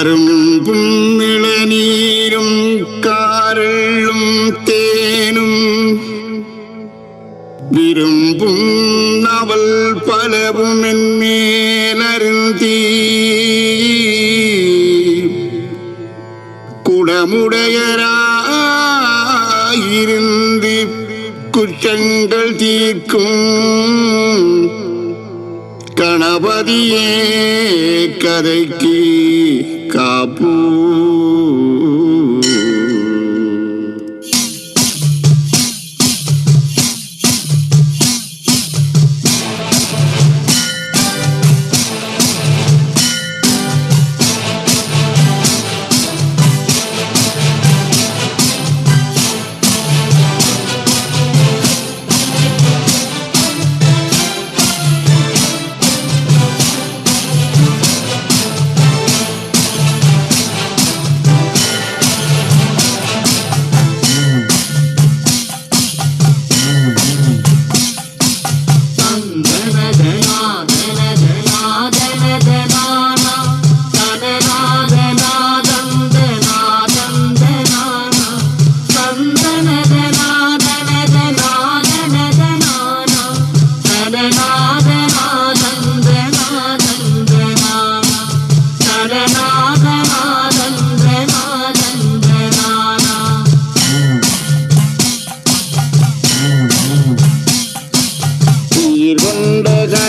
கரும்பும் இளநீரும் காரளும் தேனும். விரும்பும் நவல் பலவும் மேலருந்தி குடமுடையராயிருந்து குற்றங்கள் தீர்க்கும். கணபதியே கரைக்கு காப்பூ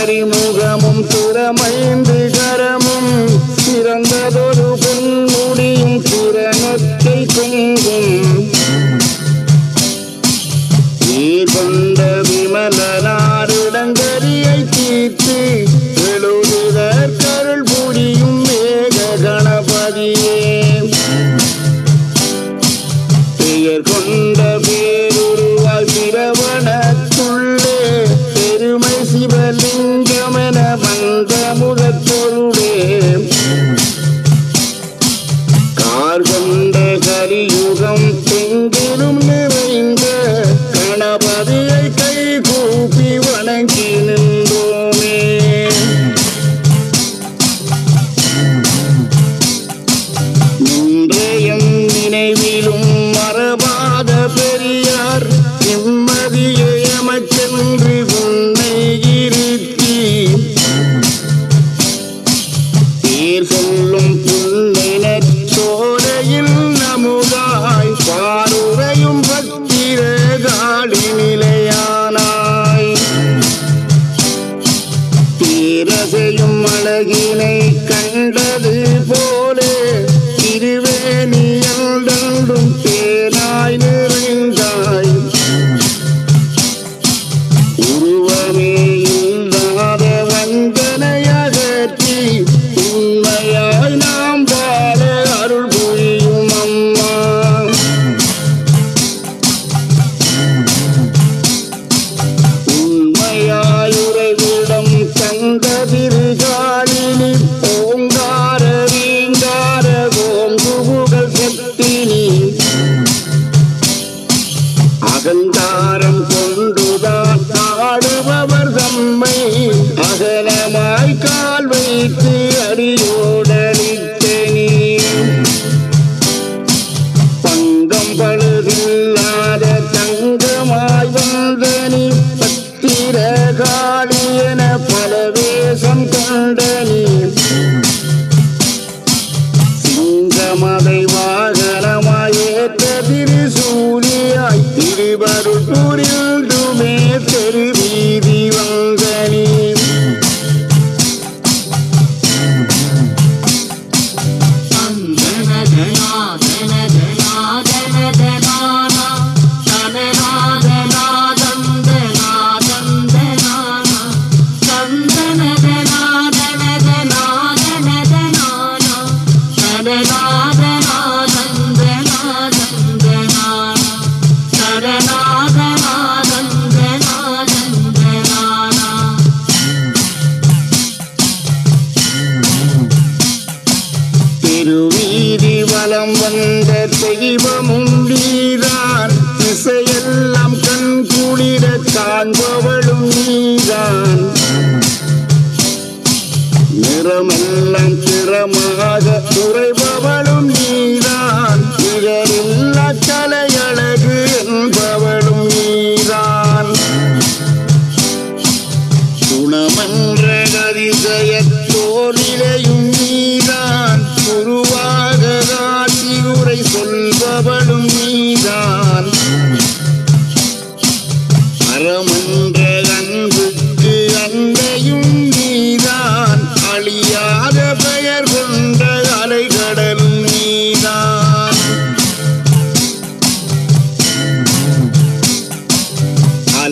அறிமுகமும் திறமைந்து கரமும் சிறந்ததொரு பொன்முடியும் திறனத்தை கொண்டு அந்த முதற் சொல்வே காளி என பல வேஷம் கொண்ட நீ சிங்கமதை வாகனமாயேற்ற திருசூலியாய் திருவருள் புரிந்துமே தெரிவு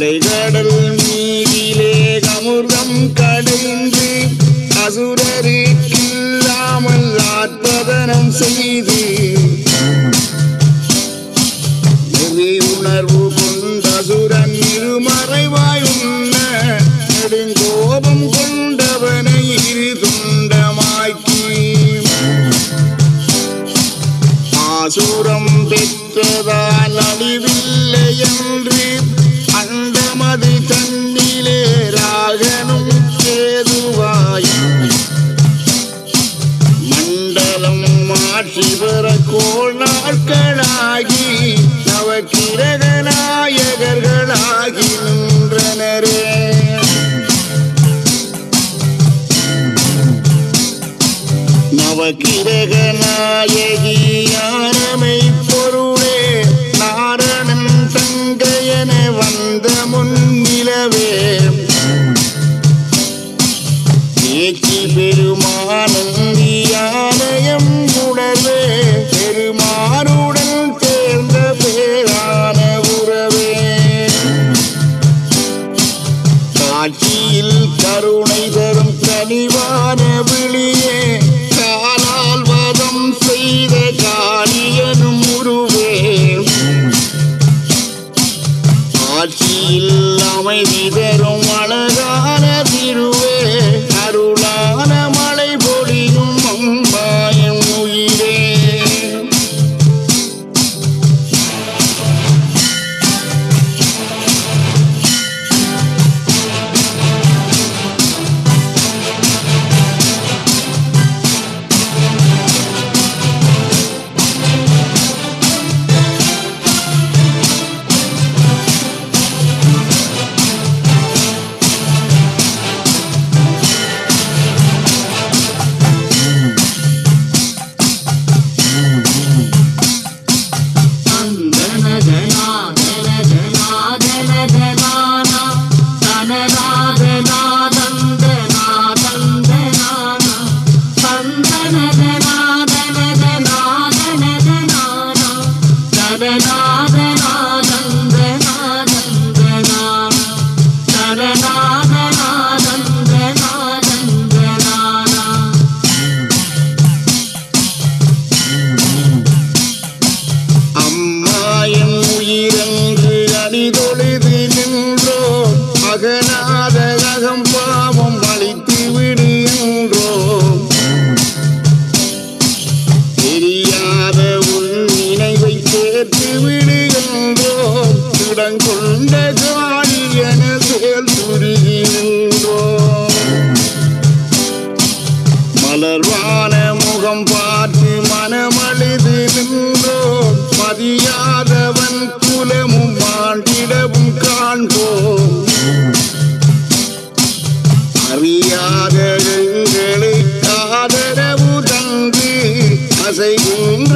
அலைகடல் மீதிலே கமுர்தம் கடைந்து அசுரருக்கு இல்லாமல் ஆற்பதனம் செய்து போல் நாட்களாகி நவக்கிரக நாயகர்களாகி நின்றனரே. நவக்கிரக நாயகி யாரமை பொருளே? நாரணன் தங்கையன வந்த முன்னிலவே பெருமானன்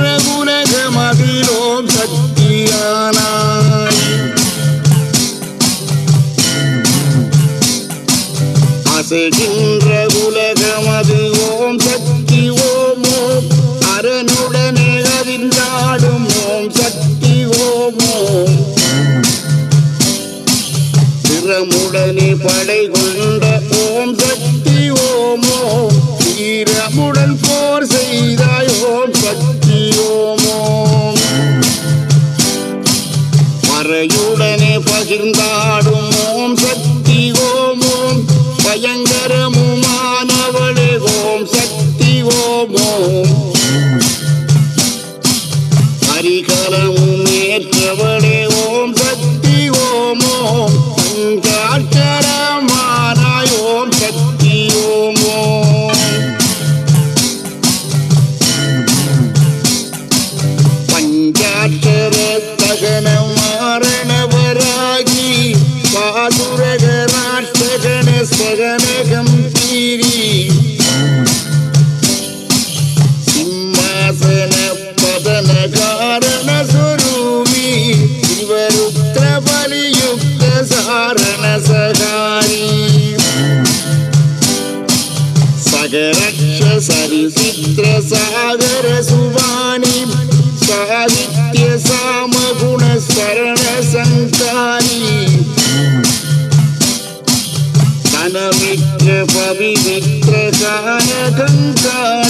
ரகுலக மதிலோம் சக்தியானாய். அசைகின்ற உலக மது ஓம் சக்தி ஓம் ஓம் அரணுடனே அறிந்தாடும் ஓம் சக்தி ஓம் ஓம் படை கொண்ட ஓம் சக்தி ஓம் வீரமுடன் போர் செய்தாய் ஓம் கருணையுடனே பகிர்ந்தாடும் ஓம் சக்தி கனகம் Ganga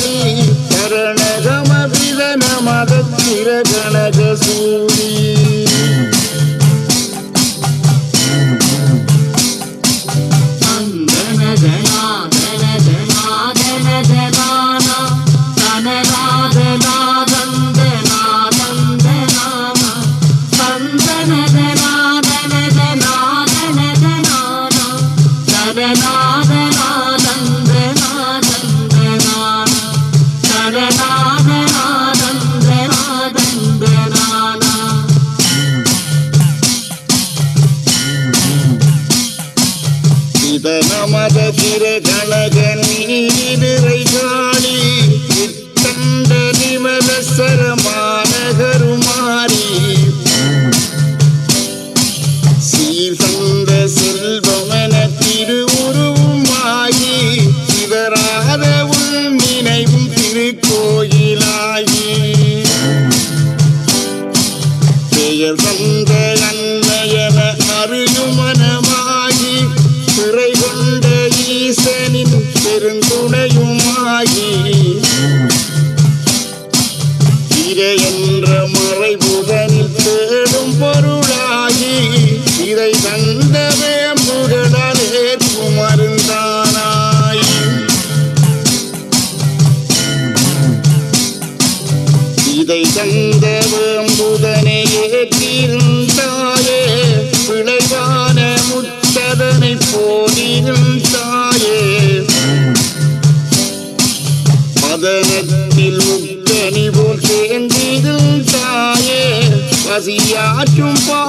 wanna kazi jump chumba.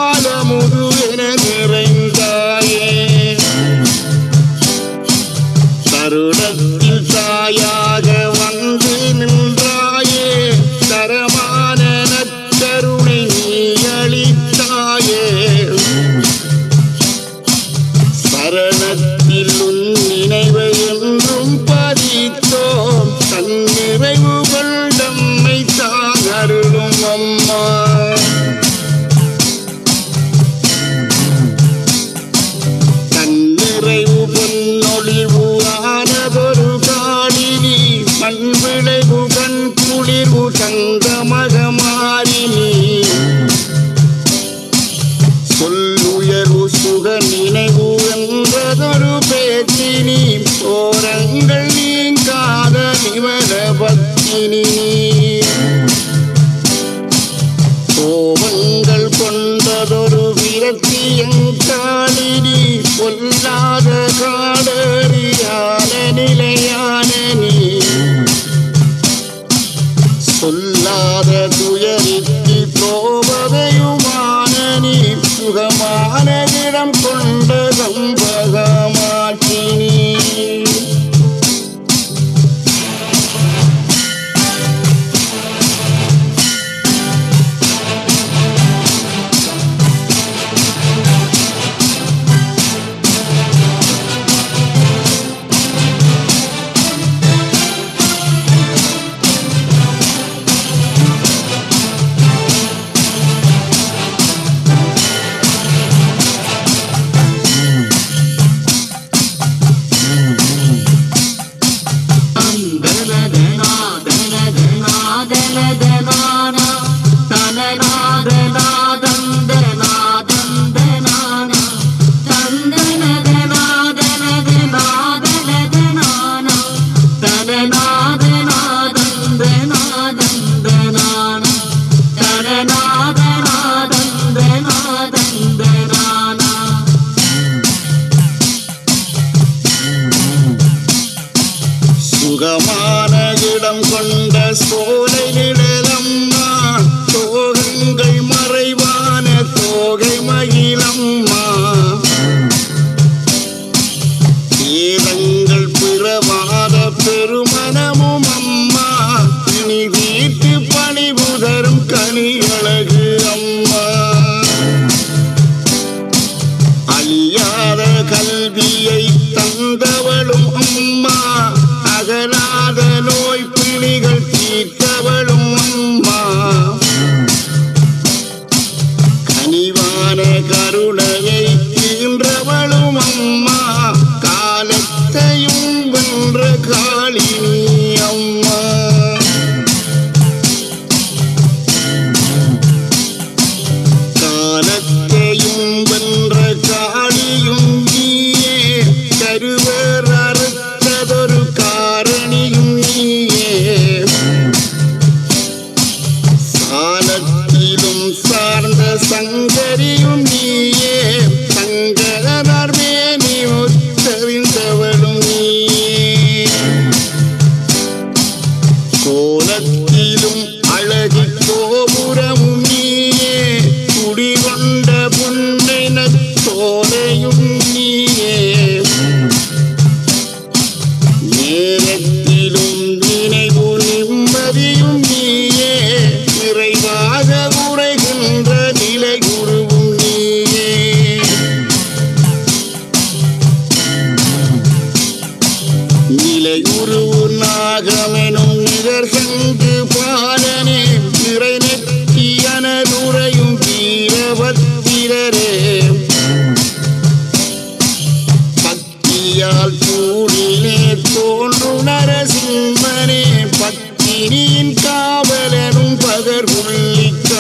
பத்தினியின் காவலனும் பகர்வுள்ளிக்காரனே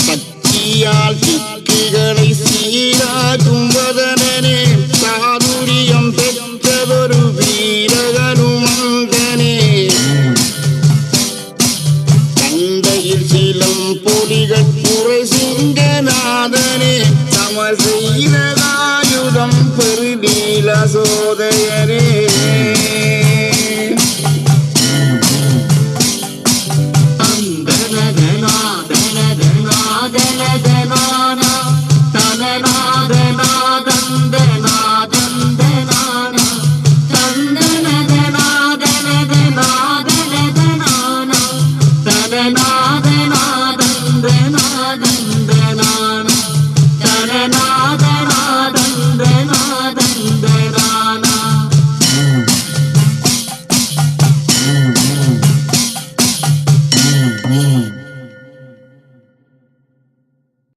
சக்தியால் திக்குகளை சீராகும்